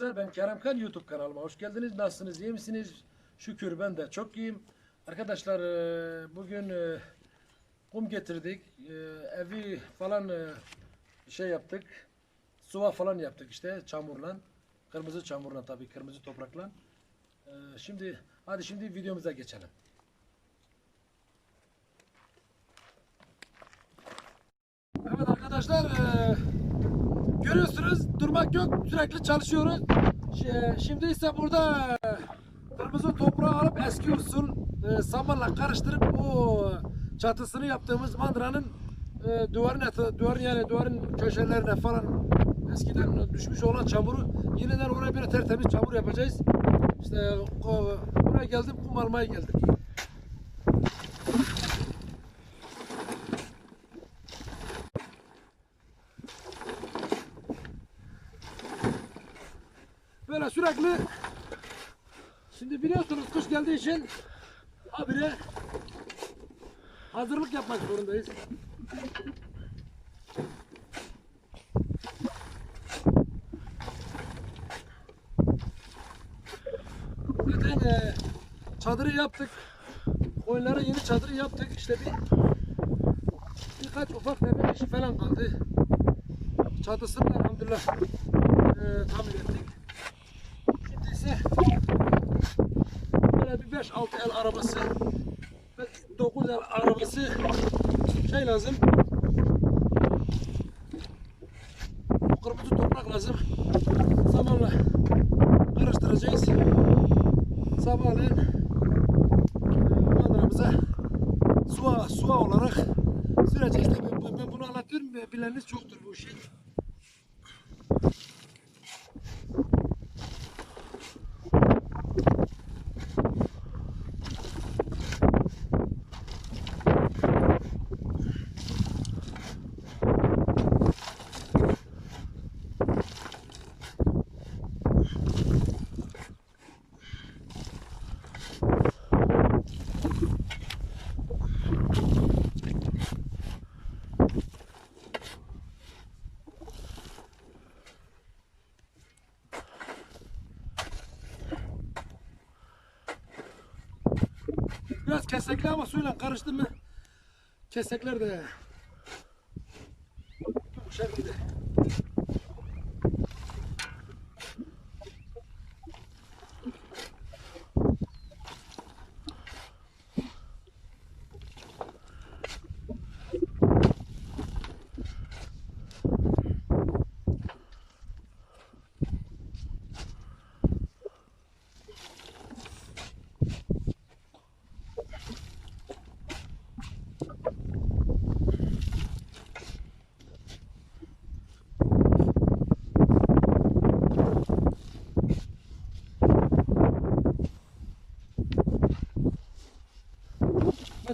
arkadaşlar ben Kerem Kan YouTube kanalıma hoş geldiniz. Nasılsınız? iyi misiniz? Şükür ben de çok iyiyim. Arkadaşlar e, bugün e, kum getirdik. E, Evi falan şey yaptık. Suva falan yaptık işte çamurla. Kırmızı çamurla tabii kırmızı toprakla. Şimdi hadi şimdi videomuza geçelim. Evet arkadaşlar görüyorsunuz durmak yok sürekli çalışıyoruz. Şimdi ise burada e, kırmızı toprağı alıp eski usul e, samanla karıştırıp bu çatısını yaptığımız mandıranın e, duvarın etrafı, duvarın yani duvarın köşelerine falan eskiden düşmüş olan çamuru yeniden oraya bir tertemiz çamur yapacağız. İşte o- buraya geldim kum almaya geldim. Böyle sürekli şimdi biliyorsunuz kış geldiği için habire hazırlık yapmak zorundayız. Zaten e, çadırı yaptık. Koyunlara yeni çadırı yaptık. İşte bir birkaç ufak tefek işi falan kaldı. Çatısını da elhamdülillah e, tamir ettik. Şimdi ise böyle bir 5-6 el arabası ve 9 el arabası şey lazım. Kırmızı toprak lazım. Zamanla karıştıracağız. Sabahleyin e, mandıramıza suya, suya olarak süreceğiz. Tabii ben bunu anlatıyorum. Bileniniz çoktur bu işi. Biraz kesekli ama suyla karıştı mı? Kesekler de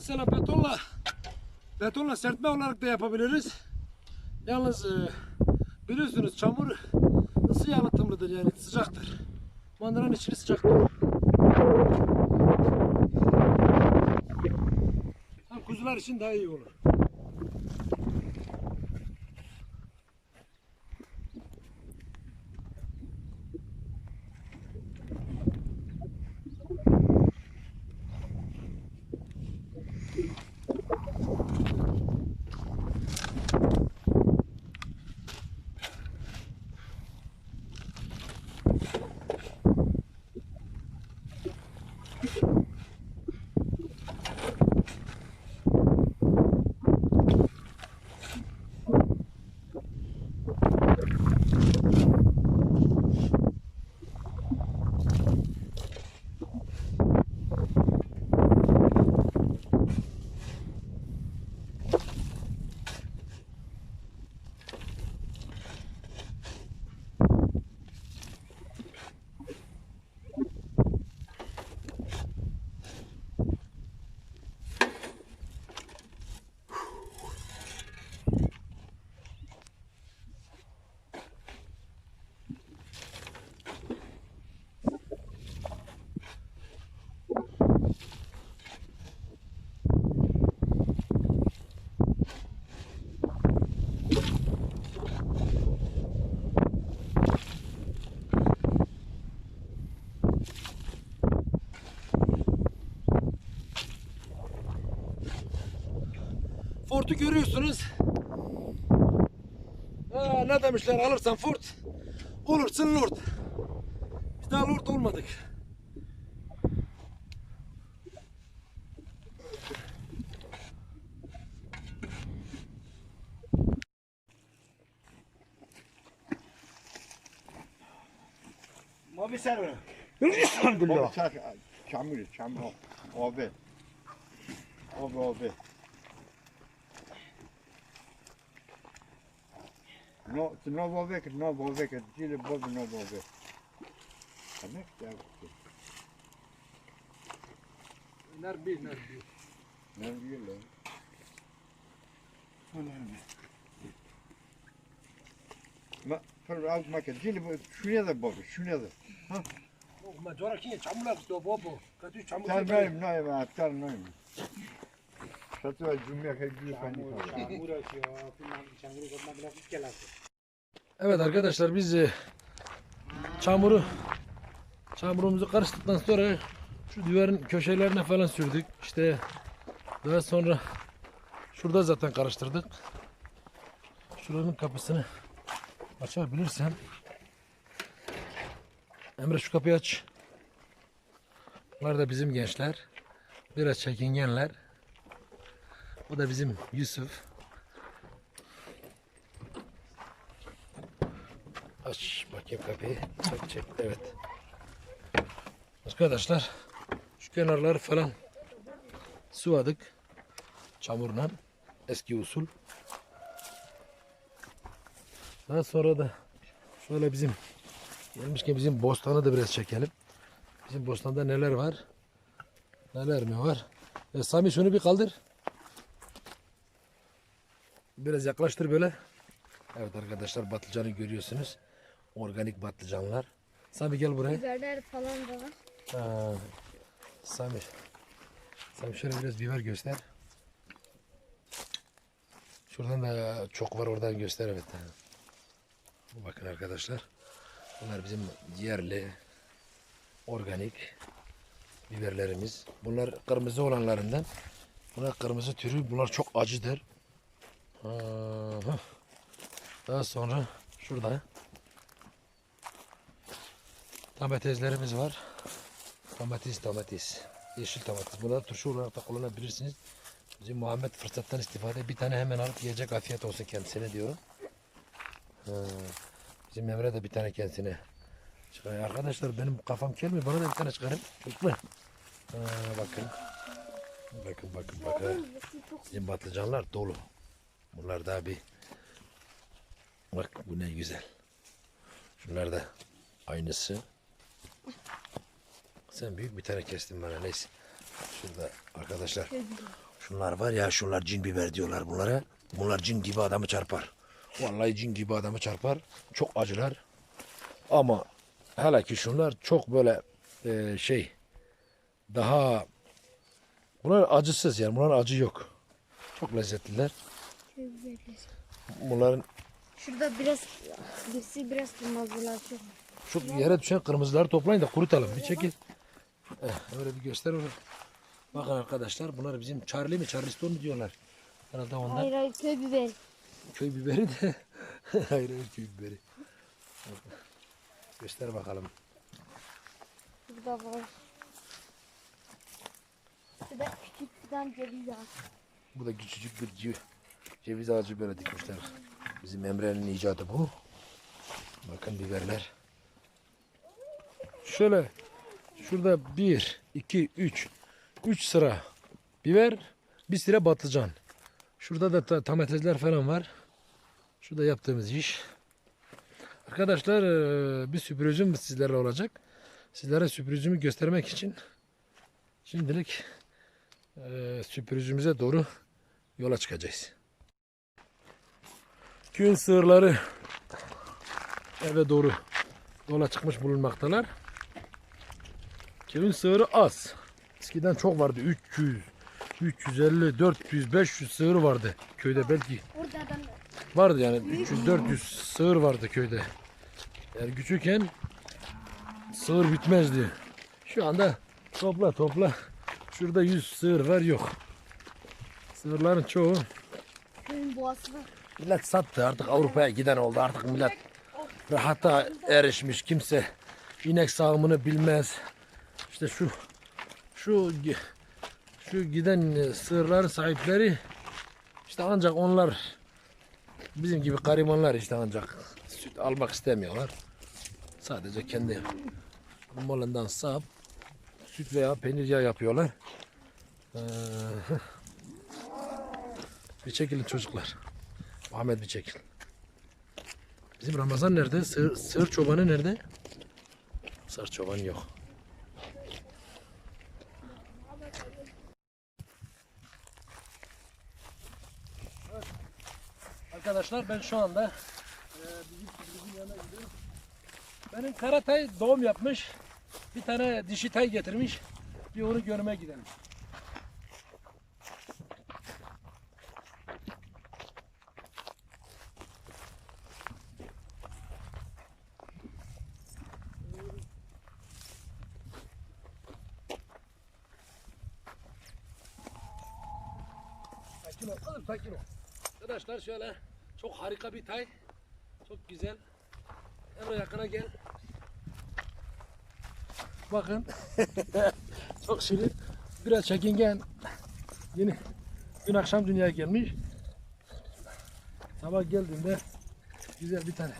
Mesela betonla betonla serpme olarak da yapabiliriz. Yalnız e, biliyorsunuz çamur ısı yalıtımlıdır yani sıcaktır. Mandıranın içini sıcak tutar. Hem kuzular için daha iyi olur. Furt'u görüyorsunuz. Ha, ne demişler alırsan Furt, olursun Lord. Biz daha Lord olmadık. Mavi server. Elhamdülillah. Kamil, Kamil. Abi. Abi abi. No, novo veket, novo veket, Chile Bob novo veket. Kanek ya. Nerbi, nerbi. Nerbi lan. Önemli. Ma, per alt maket, Chile Bob, şuraya da Bob, şuraya da. Ha? Ma, corakiye çamlar kutu Bob'u. Katü çamlar. Sen benim neyim, aptal neyim. Evet arkadaşlar biz e, çamuru çamurumuzu karıştırdıktan sonra şu duvarın köşelerine falan sürdük. İşte daha sonra şurada zaten karıştırdık. Şuranın kapısını açabilirsem Emre şu kapıyı aç. Bunlar da bizim gençler. Biraz çekingenler. Bu da bizim Yusuf. Aç bakayım kapıyı. Çek çek. Evet. Arkadaşlar şu kenarları falan sıvadık. Çamurla. Eski usul. Daha sonra da şöyle bizim gelmişken bizim bostanı da biraz çekelim. Bizim bostanda neler var? Neler mi var? E, Sami şunu bir kaldır. Biraz yaklaştır böyle. Evet arkadaşlar patlıcanı görüyorsunuz. Organik patlıcanlar. Sami gel buraya. Biberler falan da var. Ha, Sami. Sami şöyle biraz biber göster. Şuradan da çok var oradan göster evet. Bakın arkadaşlar. Bunlar bizim yerli organik biberlerimiz. Bunlar kırmızı olanlarından. Bunlar kırmızı türü. Bunlar çok acıdır. Aha. Daha sonra şurada domateslerimiz var. Domates, domates. Yeşil domates. Bunları turşu olarak da kullanabilirsiniz. Bizim Muhammed fırsattan istifade bir tane hemen alıp yiyecek afiyet olsun kendisine diyorum. Ha, Bizim Emre de bir tane kendisine çıkarıyor. Arkadaşlar benim kafam kelmiyor. Bana da bir tane çıkarın. Çocuklar. Ha, bakın. Bakın bakın bakın. Bizim patlıcanlar dolu. Bunlar daha bir Bak bu ne güzel. Şunlar da aynısı. Sen büyük bir tane kestin bana neyse. Şurada arkadaşlar. Şunlar var ya şunlar cin biber diyorlar bunlara. Bunlar cin gibi adamı çarpar. Vallahi cin gibi adamı çarpar. Çok acılar. Ama hele ki şunlar çok böyle e, şey daha bunlar acısız yani bunlar acı yok. Çok lezzetliler. Bunların Şurada biraz birisi biraz kırmızılar çok. Şu yere düşen kırmızıları toplayın da kurutalım. Bir çekil. Eh, öyle bir göster onu. Bakın arkadaşlar bunlar bizim Charlie mi Charleston mu diyorlar. Herhalde onlar Hayır hayır köy biberi. köy biberi de. hayır hayır köy biberi. Göster bakalım. Burada var. Şurada küçük fidan ceviz var. Bu da küçücük bir cev- ceviz ağacı böyle dikmişler. Bizim Emre'nin icadı bu. Bakın biberler. Şöyle şurada bir, iki, üç, üç sıra biber, bir sıra patlıcan. Şurada da domatesler falan var. Şurada yaptığımız iş. Arkadaşlar eee, bir sürprizim sizlerle olacak. Sizlere sürprizimi göstermek için şimdilik eee sürprizimize doğru yola çıkacağız. Gün sığırları eve doğru yola çıkmış bulunmaktalar. Köyün sığırı az. Eskiden çok vardı. 300, 350, 400, 500 sığır vardı köyde belki. Vardı yani 300-400 sığır vardı köyde. Yani küçükken sığır bitmezdi. Şu anda topla topla. Şurada 100 sığır var yok. Sığırların çoğu Köyün boğası var. Millet sattı artık Avrupa'ya giden oldu. Artık millet rahata erişmiş. Kimse inek sağımını bilmez. İşte şu şu şu giden sığırların sahipleri işte ancak onlar bizim gibi garibanlar işte ancak süt almak istemiyorlar. Sadece kendi malından sağıp süt veya peynir yağı yapıyorlar. Ee, bir çekilin çocuklar. Ahmet bir çekil. Bizim Ramazan nerede? Sığır, sığır çobanı nerede? Sığır çobanı yok. Arkadaşlar ben şu anda bizim çiftliğimizin yanına gidiyorum. Benim Karatay doğum yapmış. Bir tane dişi tay getirmiş. Bir onu görmeye gidelim. Sakin ol, oğlum sakin ol. Arkadaşlar şöyle çok harika bir tay. Çok güzel. Emre yakına gel. Bakın. çok şirin. Biraz çekingen. Yeni dün akşam dünyaya gelmiş. Sabah geldiğinde güzel bir tane.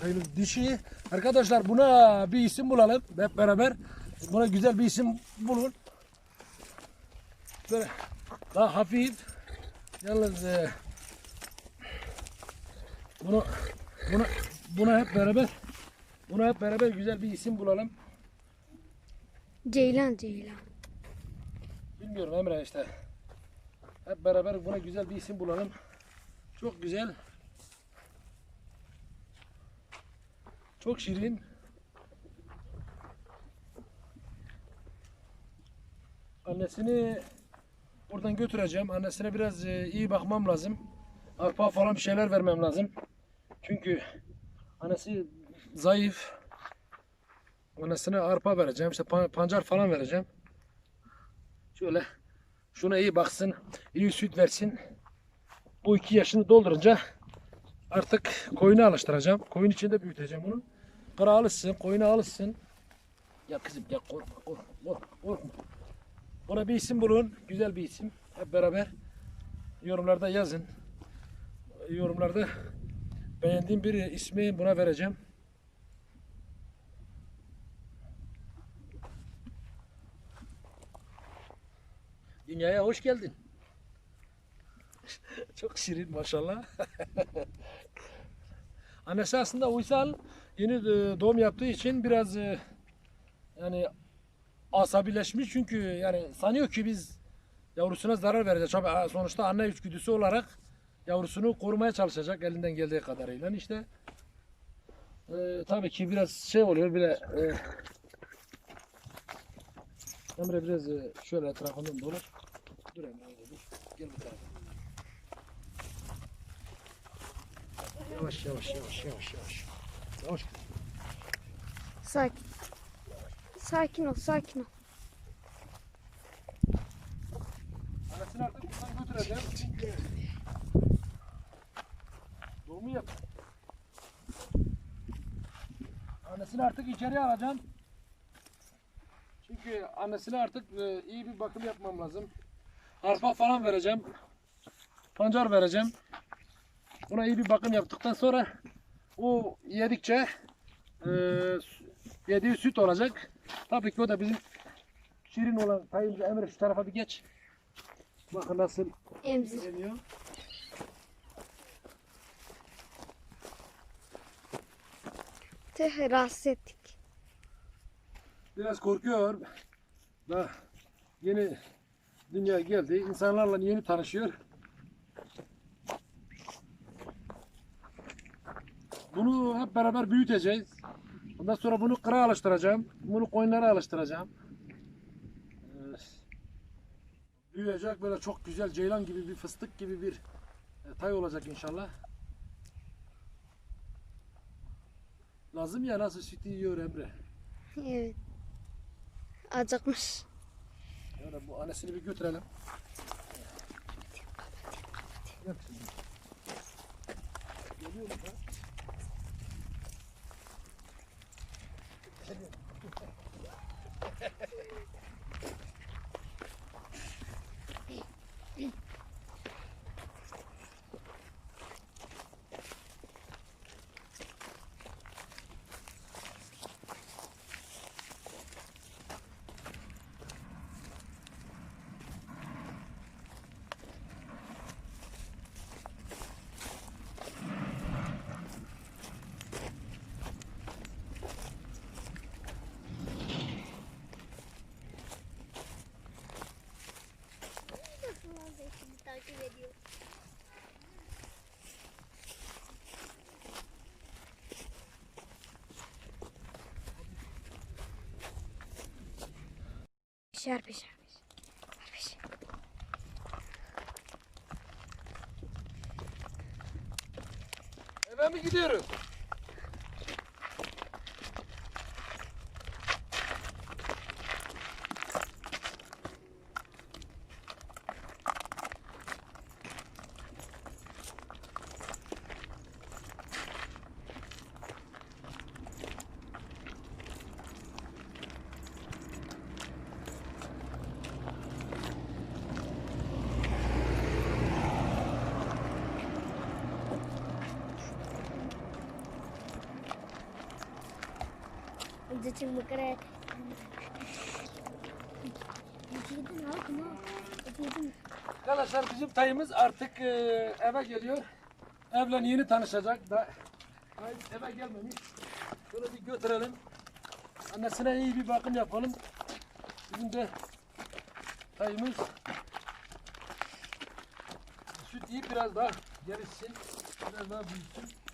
Tayımız dişi. Arkadaşlar buna bir isim bulalım hep beraber. Buna güzel bir isim bulun. Böyle daha hafif. Yalnız e, bunu bunu buna hep beraber buna hep beraber güzel bir isim bulalım. Ceylan Ceylan. Bilmiyorum Emre işte. Hep beraber buna güzel bir isim bulalım. Çok güzel. Çok şirin. Annesini buradan götüreceğim. Annesine biraz e, iyi bakmam lazım. Arpa falan bir şeyler vermem lazım. Çünkü annesi zayıf. Annesine arpa vereceğim. işte pan- pancar falan vereceğim. Şöyle şuna iyi baksın. iyi süt versin. Bu iki yaşını doldurunca artık koyunu alıştıracağım. Koyun içinde büyüteceğim bunu. Kıra alışsın, koyuna alışsın. Ya kızım ya korkma, korkma, korkma, korkma. Ona bir isim bulun. Güzel bir isim. Hep beraber yorumlarda yazın. Yorumlarda beğendiğim bir ismi buna vereceğim. Dünyaya hoş geldin. Çok şirin maşallah. Annesi aslında uysal yeni e, doğum yaptığı için biraz e, yani asabileşmiş çünkü yani sanıyor ki biz yavrusuna zarar vereceğiz. Sonuçta anne içgüdüsü olarak yavrusunu korumaya çalışacak elinden geldiği kadarıyla işte. E, tabii ki biraz şey oluyor bile e, Emre biraz e, şöyle etrafından dolar. Dur Emre dur. Gel bu tarafa. Yavaş yavaş yavaş yavaş yavaş. Yavaş. Sakin. Sakin ol sakin ol. Anasını artık buradan götüreceğim. Doğumu yap. Annesini artık içeriye alacağım. Çünkü annesine artık e, iyi bir bakım yapmam lazım. Arpa falan vereceğim. Pancar vereceğim. Buna iyi bir bakım yaptıktan sonra o yedikçe e, yediği süt olacak. Tabii ki o da bizim şirin olan tayımcı Emre şu tarafa bir geç. Bakın nasıl Emzir. geliyor. Teh rahatsız ettik. Biraz korkuyor. Daha yeni dünya geldi. İnsanlarla yeni tanışıyor. Bunu hep beraber büyüteceğiz. Ondan sonra bunu kıra alıştıracağım. Bunu koyunlara alıştıracağım. Ee, Büyüyecek böyle çok güzel ceylan gibi bir fıstık gibi bir e, tay olacak inşallah. Lazım ya nasıl sütü yiyor Emre. Evet. Acıkmış. Yani bu annesini bir götürelim. Gel şimdi. Mm-hmm. Pişer pişer pişer. Eve mi gidiyoruz? dzieci mokre. Arkadaşlar bizim tayımız artık e, eve geliyor. Evlen yeni tanışacak da eve gelmemiş. Şöyle bir götürelim. Annesine iyi bir bakım yapalım. Bizim de tayımız süt iyi biraz daha gelişsin. Biraz daha büyüsün.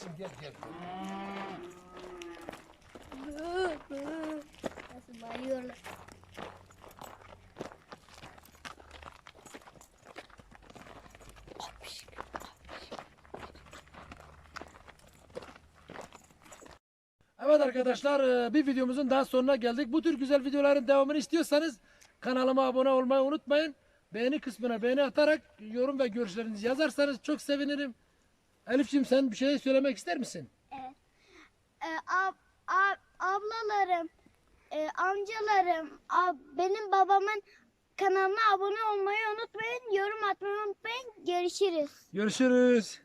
Gel, gel gel. Nasıl bağırıyorlar? Evet arkadaşlar e, bir videomuzun daha sonuna geldik. Bu tür güzel videoların devamını istiyorsanız kanalıma abone olmayı unutmayın. Beğeni kısmına beğeni atarak yorum ve görüşlerinizi yazarsanız çok sevinirim. Elif'ciğim sen bir şey söylemek ister misin? Ee, ab, ab, ablalarım, e, amcalarım, ab, benim babamın kanalına abone olmayı unutmayın, yorum atmayı unutmayın. Görüşürüz. Görüşürüz.